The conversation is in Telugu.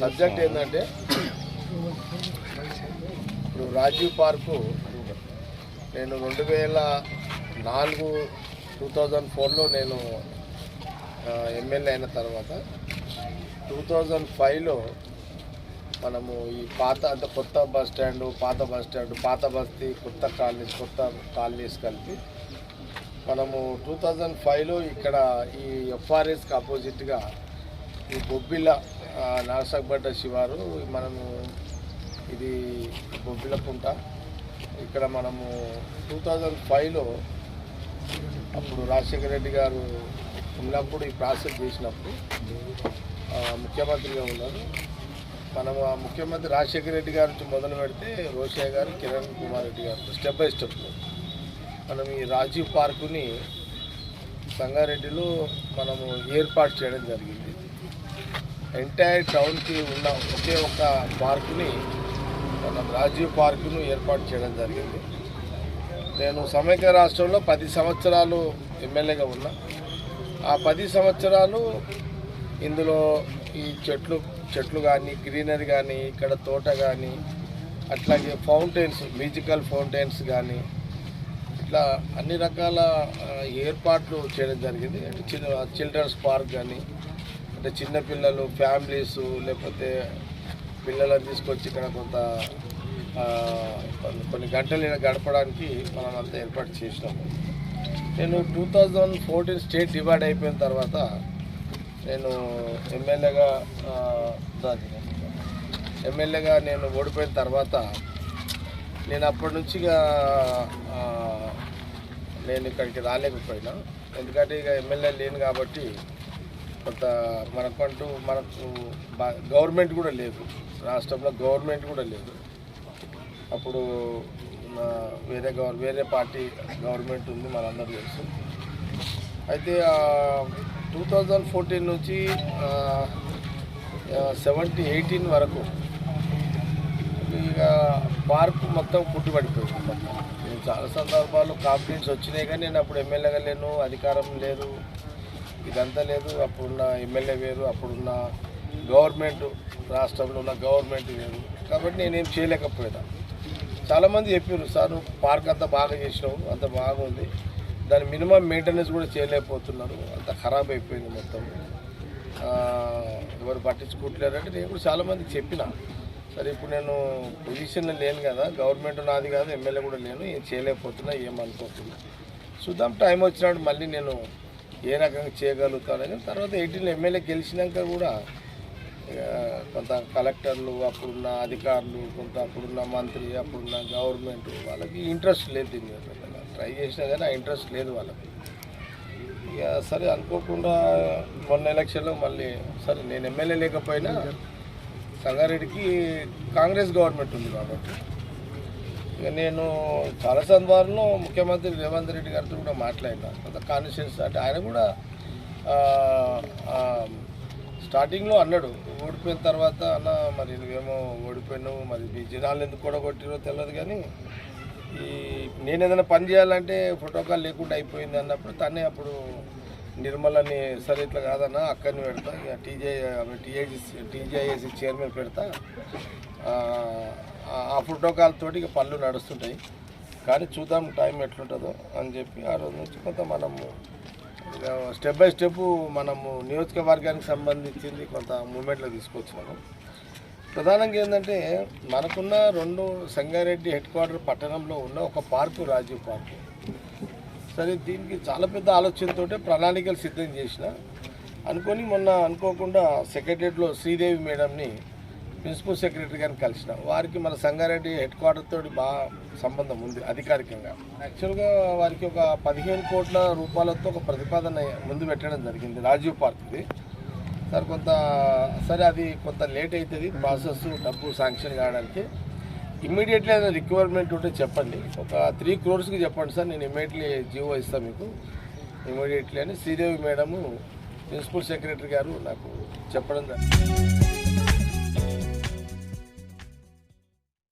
సబ్జెక్ట్ ఏంటంటే ఇప్పుడు రాజీవ్ పార్కు నేను రెండు వేల నాలుగు టూ థౌజండ్ ఫోర్లో నేను ఎమ్మెల్యే అయిన తర్వాత టూ థౌజండ్ ఫైవ్లో మనము ఈ పాత అంటే కొత్త బస్ స్టాండ్ పాత బస్ స్టాండ్ పాత బస్తీ కొత్త కాలనీస్ కొత్త కాలనీస్ కలిపి మనము టూ థౌజండ్ ఫైవ్లో ఇక్కడ ఈ ఎఫ్ఆర్ఎస్కి అపోజిట్గా ఈ బొబ్బిల ఆ, శివారు మనము ఇది బొబ్బిల కుంట. ఇక్కడ మనము టూ థౌజండ్ ఫైవ్లో అప్పుడు రాజశేఖర రెడ్డి గారు ఉన్నప్పుడు ఈ ప్రాసెస్ చేసినప్పుడు ముఖ్యమంత్రిగా ఉన్నారు. మనం ఆ ముఖ్యమంత్రి రాజశేఖర రెడ్డి గారి నుంచి మొదలు పెడితే రోషయ్య గారు కిరణ్ కుమార్ రెడ్డి గారు స్టెప్ బై స్టెప్ మనం ఈ రాజీవ్ పార్కుని సంగారెడ్డిలో మనము ఏర్పాటు చేయడం జరిగింది. ఎంటైర్ టౌన్కి ఉన్న ఒకే ఒక పార్కుని మనం రాజీవ్ పార్కును ఏర్పాటు చేయడం జరిగింది. నేను సమైక్య రాష్ట్రంలో పది సంవత్సరాలు ఎమ్మెల్యేగా ఉన్నా. ఆ పది సంవత్సరాలు ఇందులో ఈ చెట్లు చెట్లు కానీ గ్రీనరీ కానీ ఇక్కడ తోట కానీ అట్లాగే ఫౌంటైన్స్ మ్యూజికల్ ఫౌంటైన్స్ కానీ ఇట్లా అన్ని రకాల ఏర్పాట్లు చేయడం జరిగింది. అంటే చిన్న చిల్డ్రన్స్ పార్క్ కానీ అంటే చిన్నపిల్లలు ఫ్యామిలీస్ లేకపోతే పిల్లలను తీసుకొచ్చి ఇక్కడ కొంత కొన్ని- గంటలు గడపడానికి మనం అంతా ఏర్పాటు చేసినాము. నేను two thousand fourteen state divide అయిపోయిన తర్వాత నేను ఎమ్మెల్యేగా ఎమ్మెల్యేగా నేను ఓడిపోయిన తర్వాత నేను అప్పటి నుంచి ఇక, నేను ఇక్కడికి రాలేకపోయినా. ఎందుకంటే ఇక ఎమ్మెల్యే లేను కాబట్టి కొంత మనకంటూ మనకు బా- గవర్నమెంట్ కూడా లేదు. రాష్ట్రంలో గవర్నమెంట్ కూడా లేదు. అప్పుడు వేరే గవర్ వేరే పార్టీ గవర్నమెంట్ ఉంది మనందరూ తెలుసు. అయితే టూ థౌజండ్ ఫోర్టీన్ నుంచి సెవెంటీ ఎయిటీన్ వరకు ఇక పార్క్ మొత్తం పుట్టుబడిపోయింది మొత్తం నేను చాలా సందర్భాలు కాంప్లైంట్స్ వచ్చినాయి కానీ నేను అప్పుడు ఎమ్మెల్యేగా లేను అధికారం లేదు ఇదంతా లేదు. అప్పుడున్న ఎమ్మెల్యే వేరు అప్పుడున్న గవర్నమెంట్ రాష్ట్రంలో ఉన్న గవర్నమెంట్ వేరు. కాబట్టి నేనేం చేయలేకపోయినా చాలామంది చెప్పారు సార్ పార్క్ అంతా బాగా చేసినావు అంత బాగుంది. దాని మినిమం మెయింటెనెన్స్ కూడా చేయలేకపోతున్నారు అంత ఖరాబ్ అయిపోయింది మొత్తం. ఎవరు పట్టించుకోవట్లేరంటే నేను కూడా చాలామందికి చెప్పిన. సరే ఇప్పుడు నేను పొజిషన్లో లేను కదా గవర్నమెంట్ నాది కాదు ఎమ్మెల్యే కూడా లేను ఏం చేయలేకపోతున్నా ఏమనుకోతున్నా చూద్దాం టైం వచ్చినప్పుడు మళ్ళీ నేను ఏ రకంగా చేయగలుగుతానని తర్వాత ఎయిటీన్లో ఎమ్మెల్యే గెలిచినాక కూడా కొంత కలెక్టర్లు అప్పుడున్న అధికారులు కొంత అప్పుడున్న మంత్రి అప్పుడున్న గవర్నమెంట్ వాళ్ళకి ఇంట్రెస్ట్ లేదు దీని మీద. ట్రై చేసినా కానీ ఆ ఇంట్రెస్ట్ లేదు వాళ్ళకి. ఇక సరే అనుకోకుండా మొన్న ఎలక్షన్లో మళ్ళీ సరే నేను ఎమ్మెల్యే లేకపోయినా సంగారెడ్డికి కాంగ్రెస్ గవర్నమెంట్ ఉంది కాబట్టి. ఇక నేను చాలా సందర్భాల్లో ముఖ్యమంత్రి రేవంత్ రెడ్డి గారితో కూడా మాట్లాడినా. కొంత కాన్షియస్ అంటే ఆయన కూడా స్టార్టింగ్లో అన్నాడు ఓడిపోయిన తర్వాత అన్న మరి నువ్వేమో ఓడిపోయినావు మరి మీ జనాలు ఎందుకు కూడా కొట్టిరో తెలియదు కానీ ఈ నేను ఏదైనా పని చేయాలంటే ప్రోటోకాల్ లేకుండా అయిపోయింది అన్నప్పుడు తనే అప్పుడు నిర్మలని సరే ఇట్లా కాదన్న అక్కడిని పెడతా ఇక టీజే టీఐసి టీజేఐసి చైర్మన్ పెడతా. ఆ, ప్రోటోకాల్ తోటి ఇక పనులు నడుస్తుంటాయి. కానీ చూద్దాం టైం ఎట్లుంటుందో అని చెప్పి ఆ రోజు నుంచి కొంత మనము స్టెప్ బై స్టెప్ మనము నియోజకవర్గానికి సంబంధించింది కొంత మూమెంట్లో తీసుకొచ్చాము ప్రధానంగా ఏంటంటే మనకున్న రెండు సంగారెడ్డి హెడ్ క్వార్టర్ పట్టణంలో ఉన్న ఒక పార్కు రాజీవ్ పార్కు. సరే దీనికి చాలా పెద్ద ఆలోచనతోటే ప్రణాళికలు సిద్ధం చేసిన. అనుకొని మొన్న అనుకోకుండా సెక్రటరియట్లో శ్రీదేవి మేడంని ప్రిన్సిపల్ సెక్రటరీ గారిని కలిసిన. వారికి మన సంగారెడ్డి హెడ్ క్వార్టర్ తోటి బాగా సంబంధం ఉంది అధికారికంగా. యాక్చువల్గా వారికి ఒక పదిహేను కోట్ల రూపాయలతో ఒక ప్రతిపాదన ముందు పెట్టడం జరిగింది రాజీవ్ పార్క్ది. సార్ కొంత సరే అది కొంత లేట్ అవుతుంది ప్రాసెస్ డబ్బు శాంక్షన్ కావడానికి. ఇమ్మీడియట్లీ ఏదైనా రిక్వైర్మెంట్ ఉంటే చెప్పండి. ఒక త్రీ క్రోర్స్కి చెప్పండి సార్ నేను ఇమ్మీడియట్లీ జీవో ఇస్తాను మీకు. ఇమ్మీడియట్లీ అని శ్రీదేవి మేడము ప్రిన్సిపల్ సెక్రటరీ గారు నాకు చెప్పడం జరిగింది